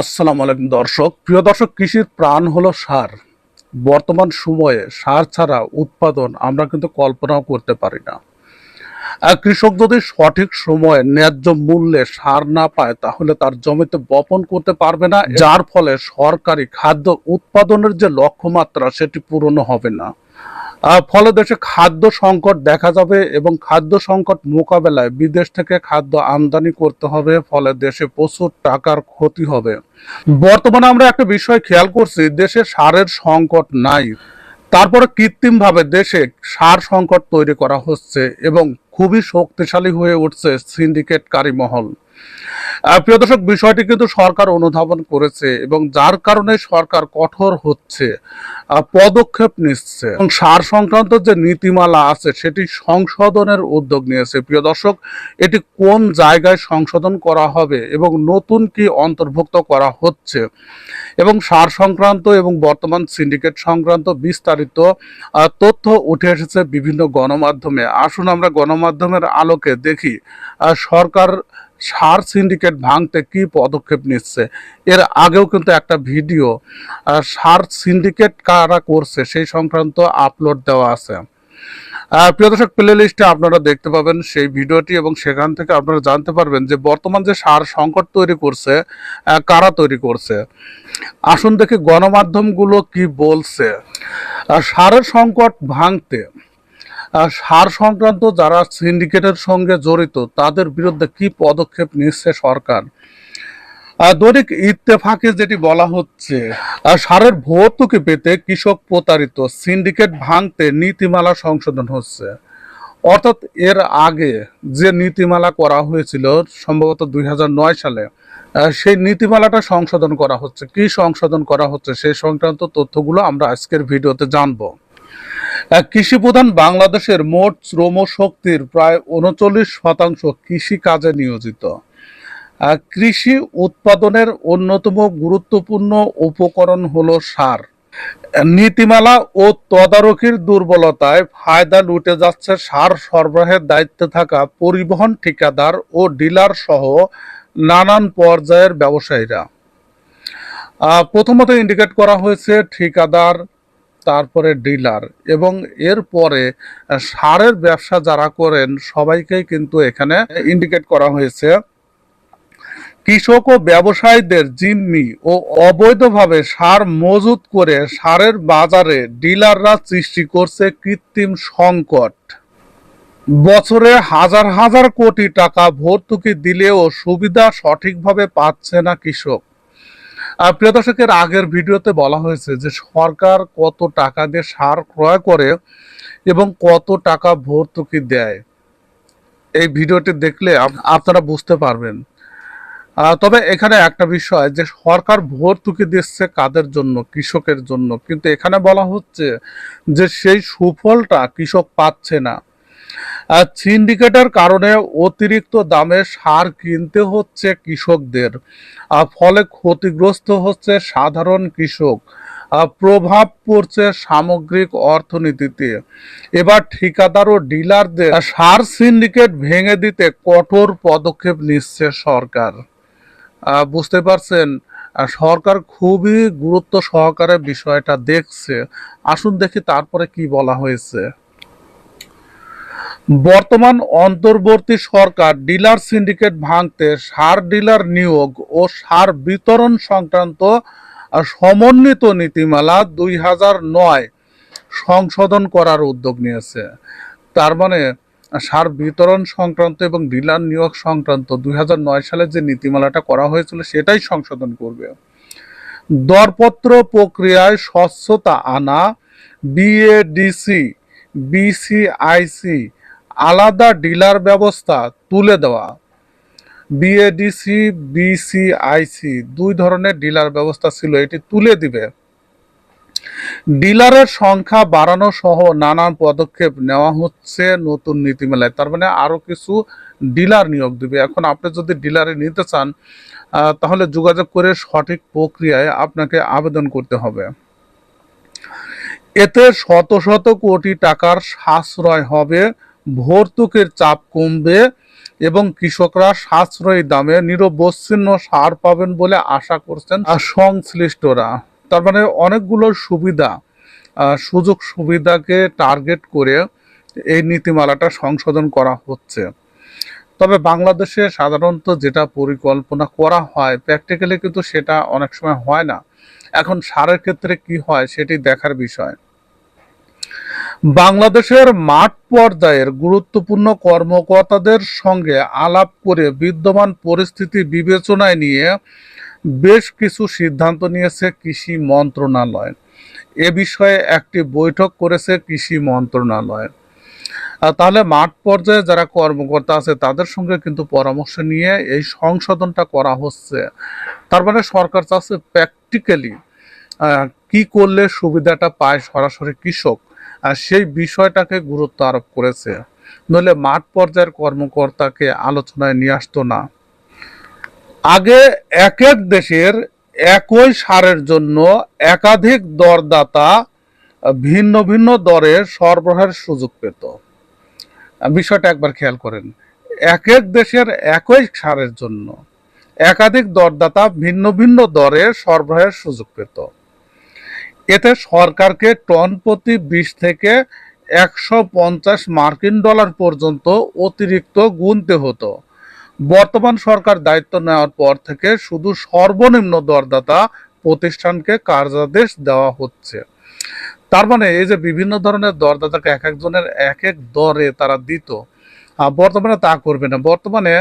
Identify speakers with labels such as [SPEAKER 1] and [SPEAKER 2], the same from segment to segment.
[SPEAKER 1] আসসালামু আলাইকুম দর্শক। প্রিয় দর্শক, কৃষির প্রাণ হলো সার। বর্তমান সময়ে সার ছাড়া উৎপাদন আমরা কিন্তু কল্পনাও করতে পারি না। কৃষক যদি সঠিক সময়ে ন্যায্য মূল্যে সার না পায়, তাহলে তার জমিতে বপন করতে পারবে না। যার ফলে সরকারি খাদ্য উৎপাদনের যে লক্ষ্যমাত্রা, সেটি পূরণ হবে না। ফলে দেশে খাদ্য সংকট দেখা যাবে এবং খাদ্য সংকট মোকাবেলায় বিদেশ থেকে খাদ্য আমদানি করতে হবে, ফলে দেশে প্রচুর টাকার ক্ষতি হবে। বর্তমানে আমরা একটা বিষয় খেয়াল করছি, দেশে সারের সংকট নাই। তারপরে কৃত্রিমভাবে দেশে সার সংকট তৈরি করা হচ্ছে এবং খুবই শক্তিশালী হয়ে উঠছে সিন্ডিকেটকারী মহল। প্রিয় দর্শক, বিষয়টি কিন্তু সরকার অনুধাবন করেছে এবং যার কারণে সরকার কঠোর হচ্ছে পদক্ষেপ নিচ্ছে এবং সার সংক্রান্ত যে নীতিমালা আছে, সেটি সংশোধনের উদ্যোগ নিয়েছে। প্রিয় দর্শক, এটি কোন জায়গায় সংশোধন করা হবে এবং নতুন কি অন্তর্ভুক্ত করা হচ্ছে এবং সার সংক্রান্ত এবং বর্তমান সিন্ডিকেট সংক্রান্ত বিস্তারিত তথ্য উঠে এসেছে বিভিন্ন গণমাধ্যমে। আসুন আমরা গণমাধ্যমের আলোকে দেখি সরকার সার সিন্ডিকেট ভাঙতে কি পদক্ষেপ নিচ্ছে? এর আগেও কিন্তু একটা ভিডিও সার সিন্ডিকেট কারা করছে সেই সংক্রান্ত আপলোড দেওয়া আছে। প্রিয় দর্শক প্লে লিস্টে আপনারা দেখতে পাবেন সেই ভিডিওটি এবং সেখান থেকে আপনারা জানতে পারবেন যে বর্তমান যে সার সংকট তৈরি করছে কারা তৈরি করছে। আসুন দেখি গণমাধ্যমগুলো কি বলছে। সারের সংকট ভাঙতে সার সংক্রান্ত যারা সিন্ডিকেটের সঙ্গে জড়িত, তাদের বিরুদ্ধে কি পদক্ষেপ নিচ্ছে সরকার? দৈনিক ইত্তেফাকে যেটি বলা হচ্ছে সারের ভর্তুকি পেতে কৃষক প্রতারিত সিন্ডিকেট ভাঙতে নীতিমালা সংশোধন হচ্ছে। অর্থাৎ এর আগে যে নীতিমালা করা হয়েছিল সম্ভবত দুই হাজার নয় সালে সেই নীতিমালাটা সংশোধন করা হচ্ছে। কি সংশোধন করা হচ্ছে সেই সংক্রান্ত তথ্যগুলো আমরা আজকের ভিডিওতে জানব। আহ, কৃষি প্রধান বাংলাদেশের মোট শ্রম শক্তির প্রায় উনচল্লিশ শতাংশ কৃষি কাজে নিয়োজিত কৃষি উৎপাদনের অন্যতম গুরুত্বপূর্ণ উপকরণ হলো সার। নীতিমালা ও তদারকির দুর্বলতায় ফায়দা লুটে যাচ্ছে সার সরবরাহের দায়িত্বে থাকা পরিবহন ঠিকাদার ও ডিলার সহ নানান পর্যায়ের ব্যবসায়ীরা। প্রথমত ইন্ডিকেট করা হয়েছে ঠিকাদার তারপরে ডিলার এবং এরপরে সারের ব্যবসা যারা করেন, সবাইকেই কিন্তু এখানে ইন্ডিকেট করা হয়েছে। কৃষক ও ব্যবসায়ীদের জিম্মি ও অবৈধভাবে সার মজুত করে সারের বাজারে ডিলাররা সৃষ্টি করছে কৃত্রিম সংকট। বছরে হাজার হাজার কোটি টাকা ভর্তুকি দিলেও সুবিধা সঠিকভাবে পাচ্ছে না কৃষক। প্রিয় দর্শকের, আগের ভিডিওতে বলা হয়েছে যে সরকার কত টাকা দিয়ে সার ক্রয় করে এবং কত টাকা ভর্তুকি দেয়। এই ভিডিওটি দেখলে আপনারা বুঝতে পারবেন। তবে এখানে একটা বিষয় যে সরকার ভর্তুকি দিচ্ছে কাদের জন্য? কৃষকের জন্য। কিন্তু এখানে বলা হচ্ছে যে সেই সুফলটা কৃষক পাচ্ছে না। সিন্ডিকেটের কারণে অতিরিক্ত দামে সার কিনতে হচ্ছে কৃষকদের। ফলে ক্ষতিগ্রস্ত হচ্ছে সাধারণ কৃষক। প্রভাব পড়ছে সামগ্রিক অর্থনীতিতে। এবার ঠিকাদার ও ডিলারদের সার সিন্ডিকেট ভেঙে দিতে কঠোর পদক্ষেপ নিচ্ছে সরকার। বুঝতে পারছেন? সরকার খুবই গুরুত্ব সহকারে বিষয়টা দেখছে। আসুন দেখি তারপরে কি বলা হয়েছে। বর্তমান অন্তর্বর্তী সরকার ডিলার সিন্ডিকেট ভাঙতে সার ডিলার নিয়োগ ও সার বিতরণ সংক্রান্ত সমন্বিত নীতিমালা দুই হাজার নয় সংশোধন করার উদ্যোগ নিয়েছে। তার মানে সার বিতরণ সংক্রান্ত এবং ডিলার নিয়োগ সংক্রান্ত দুই হাজার নয় সালে যে নীতিমালাটা করা হয়েছিল সেটাই সংশোধন করবে। দরপত্র প্রক্রিয়ায় স্বচ্ছতা আনা বিএডিসি বিসিআইসি আলাদা ডিলার ব্যবস্থা তুলে দেওয়া। বিএডিসি বিসিআইসি দুই ধরনের ডিলার ব্যবস্থা ছিল, এটি তুলে দিবে। ডিলারের সংখ্যা বাড়ানো সহ নানান পদক্ষেপ নেওয়া হচ্ছে নতুন নীতিমেলায়। তার মানে আরও কিছু ডিলার নিয়োগ দিবে। এখন আপনি যদি ডিলারে নিতে চান তাহলে যোগাযোগ করে সঠিক প্রক্রিয়ায় আপনাকে আবেদন করতে হবে। এতে শত শত কোটি টাকার সাশ্রয় হবে। ভর্তুকির চাপ কমবে এবং কৃষকরা সাশ্রয়ী দামে নিরবচ্ছিন্ন সার পাবেন বলে আশা করছেন সংশ্লিষ্টরা। তার মানে অনেকগুলো সুবিধা সুযোগ সুবিধাকে টার্গেট করে এই নীতিমালাটা সংশোধন করা হচ্ছে। তবে বাংলাদেশে সাধারণত যেটা পরিকল্পনা করা হয় প্র্যাকটিক্যালি কিন্তু সেটা অনেক সময় হয় না। এখন সারের ক্ষেত্রে কি হয় সেটি দেখার বিষয়। বাংলাদেশের মাঠ পর্যায়ের গুরুত্বপূর্ণ কর্মকর্তাদের সঙ্গে আলাপ করে বিদ্যমান পরিস্থিতি বিবেচনায় নিয়ে বেশ কিছু সিদ্ধান্ত নিয়েছে কৃষি মন্ত্রণালয়। এ বিষয়ে একটি বৈঠক করেছে কৃষি মন্ত্রণালয়। তাহলে মাঠ পর্যায়ে যারা কর্মকর্তা আছে, তাদের সঙ্গে কিন্তু পরামর্শ নিয়ে এই সংশোধনটা করা হচ্ছে। তার মানে সরকার চাচ্ছে প্র্যাকটিক্যালি কি করলে সুবিধাটা পায় সরাসরি কৃষক। সেই বিষয়টাকে গুরুত্ব আরোপ করেছে। নইলে মাঠ পর্যায়ের কর্মকর্তাকে আলোচনায় নিয়ে আসতো না। আগে এক এক দেশের একই সারের জন্য একাধিক দরদাতা ভিন্ন ভিন্ন দরে সরবরাহের সুযোগ পেত। বিষয়টা একবার খেয়াল করেন। এক এক দেশের একই সারের জন্য একাধিক দরদাতা ভিন্ন ভিন্ন দরে সরবরাহের সুযোগ পেত। এতে সরকারকে টন প্রতি বিশ থেকে একশো পঞ্চাশ মার্কিন ডলার পর্যন্ত অতিরিক্ত গুনতে হতো। বর্তমান সরকার দায়িত্ব নেওয়ার পর থেকে শুধু সর্বনিম্ন দরদাতা প্রতিষ্ঠানকে কার্যাদেশ দেওয়া হচ্ছে। তার মানে এই যে বিভিন্ন ধরনের দরদাতাকে এক একজনের এক এক দরে তারা দিত। বর্তমানে তা করবে না। বর্তমানে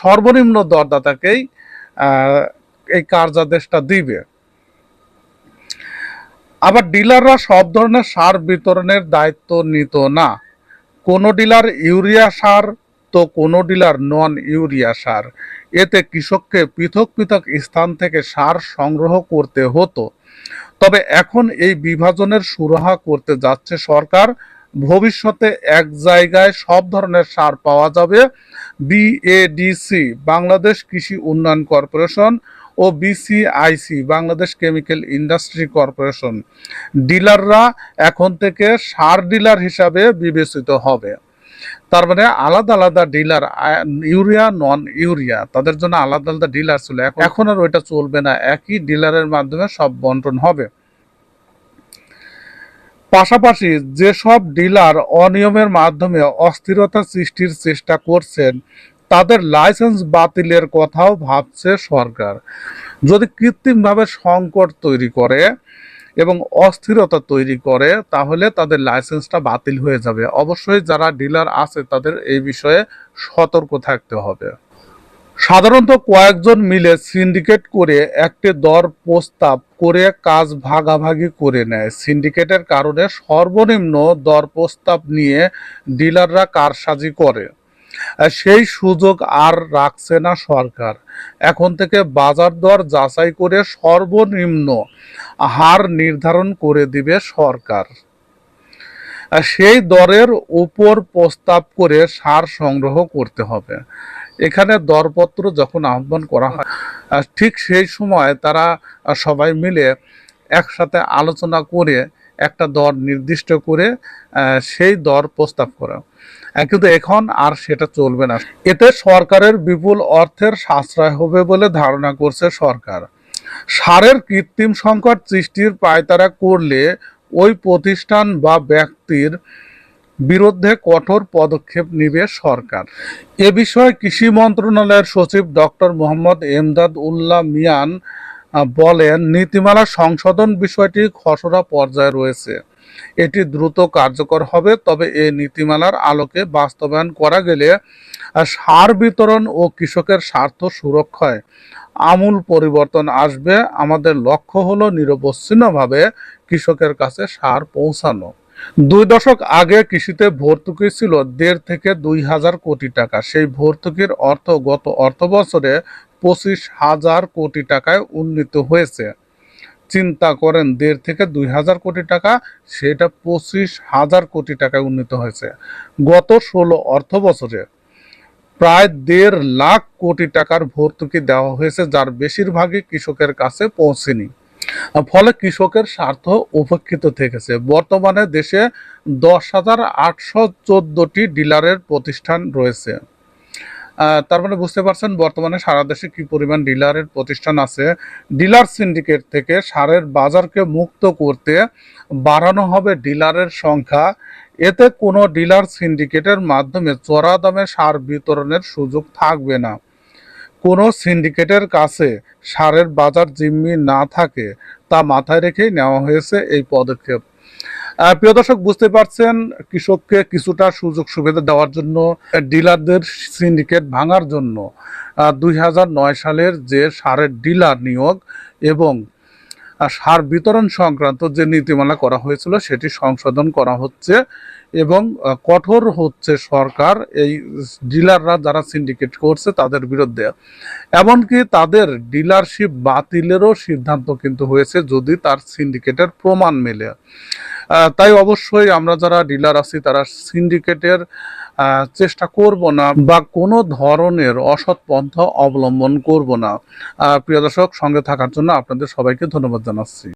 [SPEAKER 1] সর্বনিম্ন দরদাতাকেই এই কার্যাদেশটা দিবে। আবার ডিলাররা সব ধরনের সার বিতরণের দায়িত্ব নিত না। কোনো ডিলার ইউরিয়া সার, তো কোনো ডিলার নন ইউরিয়া সার। এতে কৃষককে পৃথক পৃথক স্থান থেকে সার সংগ্রহ করতে হতো। তবে এখন এই বিভাজনের সুরাহা করতে যাচ্ছে সরকার। ভবিষ্যতে এক জায়গায় সব ধরনের সার পাওয়া যাবে। বিএডিসি, বাংলাদেশ কৃষি উন্নয়ন কর্পোরেশন ও BCIC, Bangladesh chemical industry corporation, ডিলাররা এখন থেকে সার ডিলার হিসাবে বিবেচিত হবে। তার মানে আলাদা আলাদা ডিলার, ইউরিয়া, নন ইউরিয়া, তাদের জন্য আলাদা আলাদা ডিলার ছিল। এখন আর ওইটা চলবে না, একই ডিলারের মাধ্যমে সব বন্টন হবে। পাশাপাশি যেসব ডিলার অনিয়মের মাধ্যমে অস্থিরতা সৃষ্টির চেষ্টা করছেন তাদের লাইসেন্স বাতিলের কথাও ভাবছে সরকার। যদি কৃত্রিমভাবে সংকট তৈরি করে এবং অস্থিরতা তৈরি করে, তাহলে তাদের লাইসেন্সটা বাতিল হয়ে যাবে। অবশ্যই যারা ডিলার আছে, তাদের এই বিষয়ে সতর্ক থাকতে হবে। সাধারণত কয়েকজন মিলে সিন্ডিকেট করে একটি দর প্রস্তাব করে কাজ ভাগাভাগি করে নেয়। সিন্ডিকেটের কারণে সর্বনিম্ন দর প্রস্তাব নিয়ে ডিলাররা কারসাজি করে। সেই সুযোগ আর রাখছে না সরকার। এখন থেকে বাজার দর যাচাই করে সর্বনিম্ন হার নির্ধারণ করে দিবে সরকার। সেই দরের উপর প্রস্তাব করে সার সংগ্রহ করতে হবে। এখানে দরপত্র যখন আহ্বান করা হয় ঠিক সেই সময় তারা সবাই মিলে একসাথে আলোচনা করে একটা দর নির্দিষ্ট করে সেই দর প্রস্তাব করা। কিন্তু এখন আর সেটা চলবে না। এতে সরকারের বিপুল অর্থের সাশ্রয় হবে বলে ধারণা করছে সরকার। সারের কৃত্রিম সংকট সৃষ্টির পায়তারা করলে ওই প্রতিষ্ঠান বা ব্যক্তির বিরুদ্ধে কঠোর পদক্ষেপ নিবে সরকার। এ বিষয়ে কৃষি মন্ত্রণালয়ের সচিব ডক্টর মোহাম্মদ এমদাদ উল্লাহ মিয়ান বলেন, নীতিমালা সংশোধন বিষয়টি খসড়া পর্যায়ে রয়েছে। এটি দ্রুত কার্যকর হবে, তবে এই নীতিমালার আলোকে বাস্তবায়ন করা গেলে সার বিতরণ ও কৃষকের স্বার্থ সুরক্ষায় আমূল পরিবর্তন আসবে। আমাদের লক্ষ্য হলো নিরবচ্ছিন্নভাবে কৃষকের কাছে সার পৌঁছানো। দুই দশক আগে কৃষিতে ভর্তুকি ছিল দেড় থেকে দুই হাজার কোটি টাকা। সেই ভর্তুকির অর্থ গত অর্থ বছরে পঁচিশ হাজার কোটি টাকায় উন্নীত হয়েছে। চিন্তা করেন, দেড় থেকে দুই হাজার কোটি টাকা, সেটা পঁচিশ হাজার কোটি টাকায় উন্নীত হয়েছে। গত ষোলো অর্থ বছরে প্রায় দেড় লাখ কোটি টাকার ভর্তুকি দেওয়া হয়েছে, যার বেশিরভাগই কৃষকের কাছে পৌঁছেনি। ফলে কৃষকের স্বার্থ উপেক্ষিত থেকেছে। বর্তমানে দেশে দশ হাজার আটশো চোদ্দটি ডিলারের প্রতিষ্ঠান রয়েছে। আহ, তার মানে বুঝতে পারছেন বর্তমানে সারা দেশে কি পরিমাণ ডিলারের প্রতিষ্ঠান আছে? ডিলার সিন্ডিকেট থেকে সারের বাজারকে মুক্ত করতে বাড়ানো হবে ডিলারের সংখ্যা। এতে কোনো ডিলার সিন্ডিকেটের মাধ্যমে চড়া দামে সার বিতরণের সুযোগ থাকবে না। কোনো সিন্ডিকেটের কাছে সারের বাজার জিম্মি না থাকে তা মাথায় রেখেই নেওয়া হয়েছে এই পদক্ষেপ। প্রিয় দর্শক, বুঝতে পারছেন, কৃষককে কিছুটা সুযোগ সুবিধা দেওয়ার জন্য, ডিলারদের সিন্ডিকেট ভাঙার জন্য দুই হাজার নয় সালের যে সারের ডিলার নিয়োগ এবং সার বিতরণ সংক্রান্ত যে নীতিমালা করা হয়েছিল, সেটি সংশোধন করা হচ্ছে এবং কঠোর হচ্ছে সরকার, এই ডিলাররা যারা সিন্ডিকেট করছে তাদের বিরুদ্ধে। এমনকি তাদের ডিলারশিপ বাতিলেরও সিদ্ধান্ত কিন্তু হয়েছে, যদি তার সিন্ডিকেটের প্রমাণ মেলে। তাই অবশ্যই আমরা যারা ডিলার আছি, তারা সিন্ডিকেটের চেষ্টা করব না বা কোনো ধরনের অসৎ পন্থা অবলম্বন করব না। প্রিয় দর্শক, সঙ্গে থাকার জন্য আপনাদের সবাইকে ধন্যবাদ জানাচ্ছি।